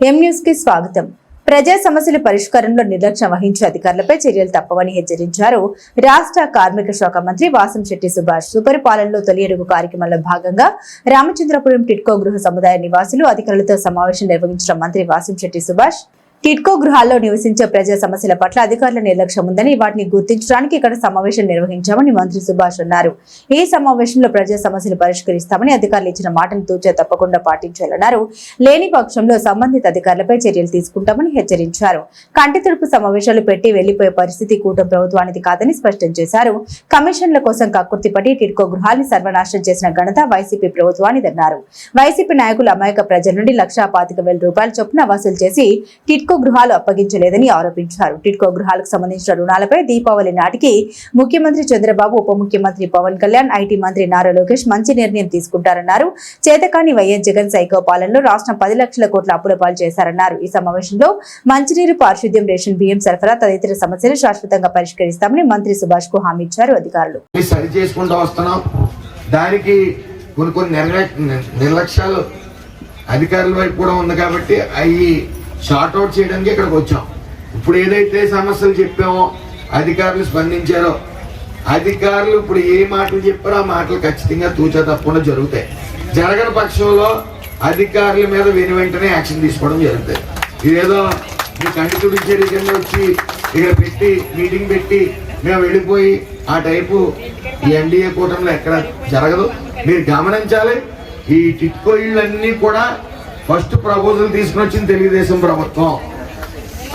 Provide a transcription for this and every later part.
ఎం న్యూస్కి స్వాగతం. ప్రజా సమస్యల పరిష్కారంలో నిర్లక్ష్యం వహించే అధికారులపై చర్యలు తప్పవని హెచ్చరించారు. రాష్ట్ర కార్మిక శాఖ మంత్రి వాసంశెట్టి సుభాష్ సుపరిపాలనలో తొలి అడుగు కార్యక్రమంలో భాగంగా రామచంద్రపురం టిట్కో గృహ సముదాయ నివాసులు అధికారులతో సమావేశం నిర్వహించిన మంత్రి వాసంశెట్టి సుభాష్ టిట్కో గృహాల్లో నివసించే ప్రజా సమస్యల పట్ల అధికారుల నిర్లక్ష్యం ఉందని వాటిని గుర్తించడానికి ఇక్కడ సమావేశం నిర్వహించామని మంత్రి సుభాష్ అన్నారు. ఈ సమావేశంలో ప్రజా సమస్యలు పరిష్కరిస్తామని అధికారులు ఇచ్చిన మాటను తూచా తప్పకుండా పాటించాలన్నారు. లేని పక్షంలో సంబంధిత అధికారులపై చర్యలు తీసుకుంటామని హెచ్చరించారు. కంటి తుడుపు సమావేశాలు పెట్టి వెళ్ళిపోయే పరిస్థితి కూటమి ప్రభుత్వానికి కాదని స్పష్టం చేశారు. కమిషన్ల కోసం కక్కుర్తిపడి టిట్కో గృహాల్ని సర్వనాశనం చేసిన ఘనత వైసీపీ ప్రభుత్వానిదన్నారు. వైసీపీ నాయకులు అమాయక ప్రజల నుండి లక్షా పాతిక వేల రూపాయల చొప్పున వసూలు చేసి టిడ్కో గృహాలు అప్పగించలేదని ఆరోపించారు. టిడ్కో గృహాలకు సంబంధించిన రుణాలపై దీపావళి నాటికి ముఖ్యమంత్రి చంద్రబాబు ఉప ముఖ్యమంత్రి పవన్ కళ్యాణ్ ఐటీ మంత్రి నారా లోకేష్ మంచి నిర్ణయం తీసుకుంటారన్నారు. చేతకాని వైఎస్ జగన్ సైకో పాలనలో రాష్ట్రం పది లక్షల కోట్ల అప్పుల పాలు చేశారన్నారు. ఈ సమావేశంలో మంచినీరు పారిశుద్ధ్యం రేషన్ బియ్యం సరఫరా తదితర సమస్యలు శాశ్వతంగా పరిష్కరిస్తామని మంత్రి సుభాష్కు హామీ ఇచ్చారు అధికారులు. సరి చేసుకుంటూ వస్తున్నాం. దానికి కొన్ని కొన్ని నిర్లక్ష్యాలు అధికారుల వైపు కూడా ఉంది కాబట్టి అవి షార్ట్ అవుట్ చేయడానికి ఇక్కడికి వచ్చాం. ఇప్పుడు ఏదైతే సమస్యలు చెప్పామో అధికారులు స్పందించారో అధికారులు ఇప్పుడు ఏ మాటలు చెప్పారో ఆ మాటలు ఖచ్చితంగా తూచా తప్పకుండా జరుగుతాయి. జరగని పక్షంలో అధికారుల మీద వెను వెంటనే యాక్షన్ తీసుకోవడం జరుగుతాయి. ఇదేదో మీ కంటి తుడిచేరి కింద వచ్చి ఇక్కడ పెట్టి మీటింగ్ పెట్టి మేము వెళ్ళిపోయి ఆ టైపు ఈ ఎన్డీఏ కూటమిలో ఎక్కడ జరగదు. మీరు గమనించాలి ఈ టిట్కో ఇళ్ళన్నీ కూడా ఫస్ట్ ప్రపోజల్ తీసుకుని వచ్చింది తెలుగుదేశం ప్రభుత్వం.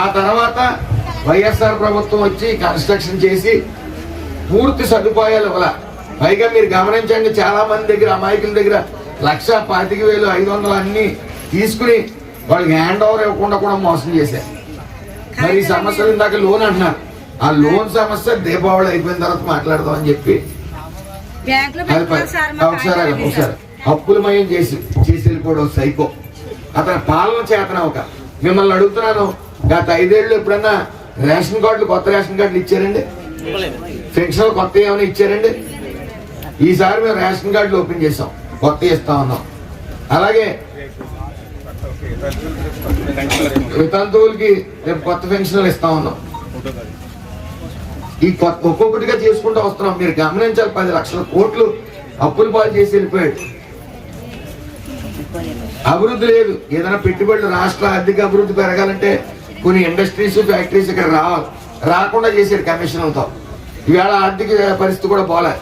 ఆ తర్వాత వైఎస్ఆర్ ప్రభుత్వం వచ్చి కన్స్ట్రక్షన్ చేసి పూర్తి సదుపాయాలు ఇవ్వాల. పైగా మీరు గమనించండి చాలా మంది దగ్గర అమాయకుల దగ్గర లక్ష పాతిక వేలు ఐదు వందలు అన్ని తీసుకుని వాళ్ళకి హ్యాండ్ ఓవర్ ఇవ్వకుండా కూడా మోసం చేశారు. మరి ఈ సమస్యలు ఇందాక లోన్ అంటున్నారు. ఆ లోన్ సమస్య దీపావళి అయిపోయిన తర్వాత మాట్లాడదాం అని చెప్పి ఒకసారి ఒకసారి. అప్పులమయం చేసి చేసి వెళ్ళిపోవడం సైకో. అతని పాలన చేతన ఒక. మిమ్మల్ని అడుగుతున్నాను గత ఐదేళ్ళు ఎప్పుడన్నా రేషన్ కార్డులు కొత్త రేషన్ కార్డులు ఇచ్చారండి? పెన్షన్ కొత్త ఏమైనా ఇచ్చారండి? ఈసారి మేము రేషన్ కార్డులు ఓపెన్ చేసాం కొత్త ఇస్తా ఉన్నాం. అలాగే వితంతువులకి రేపు కొత్త పెన్షన్లు ఇస్తా ఉన్నాం. ఈ కొత్త ఒక్కొక్కటిగా చేసుకుంటూ వస్తున్నాం. మీరు గమనించాలి పది లక్షల కోట్లు అప్పులు పాలు చేసి వెళ్ళిపోయాడు. అభివృద్ధి లేదు. ఏదైనా పెట్టుబడులు రాష్ట్ర ఆర్థిక అభివృద్ధి పెరగాలంటే కొన్ని ఇండస్ట్రీస్ ఫ్యాక్టరీస్ ఇక్కడ రా రాకుండా చేశారు కమిషన్లతో ఇవాళ ఆర్థిక పరిస్థితి కూడా పోలే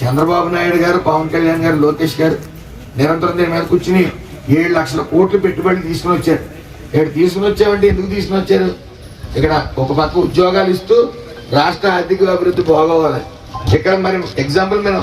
చంద్రబాబు నాయుడు గారు పవన్ కళ్యాణ్ గారు లోకేష్ గారు నిరంతరం దీని మీద కూర్చుని ఏడు లక్షల కోట్లు పెట్టుబడులు తీసుకుని వచ్చారు. ఇక్కడ తీసుకుని వచ్చామంటే ఎందుకు తీసుకుని వచ్చారు? ఇక్కడ ఒక పక్క ఉద్యోగాలు ఇస్తూ రాష్ట్ర ఆర్థిక అభివృద్ధి బాగోవాలి. ఇక్కడ మరి ఎగ్జాంపుల్ మనం